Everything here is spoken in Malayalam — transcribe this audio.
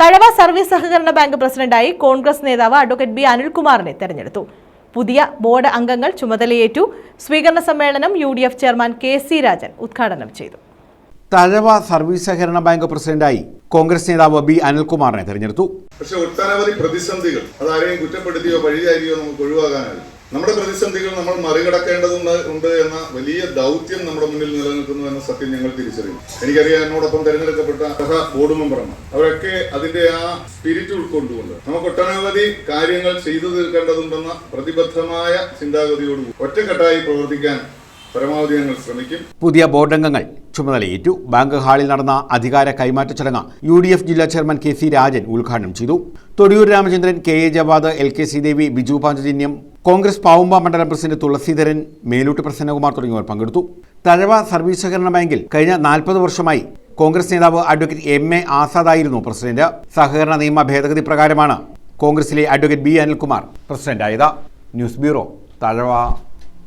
തഴവ സർവീസ് സഹകരണ ബാങ്ക് പ്രസിഡന്റായി കോൺഗ്രസ് നേതാവ് അഡ്വക്കേറ്റ് ബി അനിൽകുമാറിനെ തെരഞ്ഞെടുത്തു. പുതിയ ബോർഡ് അംഗങ്ങൾ ചുമതലയേറ്റു. സ്വീകരണ സമ്മേളനം U D F chairman K C Rajan ഉദ്ഘാടനം ചെയ്തു. തഴവ സർവീസ് സഹകരണ ബാങ്ക് പ്രസിഡന്റായി കോൺഗ്രസ് നേതാവ് ബി അനിൽകുമാറിനെ തെരഞ്ഞെടുത്തു. പക്ഷേ ഒട്ടനവധി പ്രതിസന്ധികൾ അതാരെയും കുറ്റപ്പെടുത്തിയോ പഴിചാരിയോ നമുക്ക് ഒഴിവാക്കാനാവില്ല. നമ്മുടെ പ്രതിസന്ധികൾ നമ്മൾ മറികടക്കേണ്ടതുണ്ട് ഉണ്ട് എന്ന വലിയ ദൗത്യം നമ്മുടെ മുന്നിൽ നിലനിൽക്കുന്നു എന്ന സത്യം ഞങ്ങൾ തിരിച്ചറിയും. എനിക്കറിയാം എന്നോടൊപ്പം തെരഞ്ഞെടുക്കപ്പെട്ട സഹ ബോർഡ് മെമ്പർമാർ അവരൊക്കെ അതിന്റെ ആ സ്പിരിറ്റ് ഉൾക്കൊണ്ടുകൊണ്ട് നമുക്ക് ഒട്ടനവധി കാര്യങ്ങൾ ചെയ്തു തീർക്കേണ്ടതുണ്ടെന്ന പ്രതിബദ്ധമായ ചിന്താഗതിയോടുകൂടി ഒറ്റക്കെട്ടായി പ്രവർത്തിക്കാൻ പരമാവധി ഞങ്ങൾ ശ്രമിക്കും. പുതിയ ബോർഡംഗങ്ങൾ ചുമതലയേറ്റു. ബാങ്ക് ഹാളിൽ നടന്ന അധികാര കൈമാറ്റ ചടങ്ങ് യു ഡി എഫ് ജില്ലാ ചെയർമാൻ കെ സി രാജൻ ഉദ്ഘാടനം ചെയ്തു. Thodiyoor Ramachandran K A Javad L K Sreedevi Biju Panchajanyam Congress Pavumba മണ്ഡലം പ്രസിഡന്റ് തുളസീധരൻ മേലൂട്ട് പ്രസന്നകുമാർ തുടങ്ങിയവർ പങ്കെടുത്തു. തഴവ സർവീസ് സഹകരണ ബാങ്കിൽ കഴിഞ്ഞ നാൽപ്പത് വർഷമായി കോൺഗ്രസ് നേതാവ് അഡ്വക്കേറ്റ് എം എ ആസാദായിരുന്നു പ്രസിഡന്റ്. സഹകരണ നിയമ ഭേദഗതി പ്രകാരമാണ് കോൺഗ്രസിലെ advocate B Anilkumar പ്രസിഡന്റായത്. News bureau Thazhava.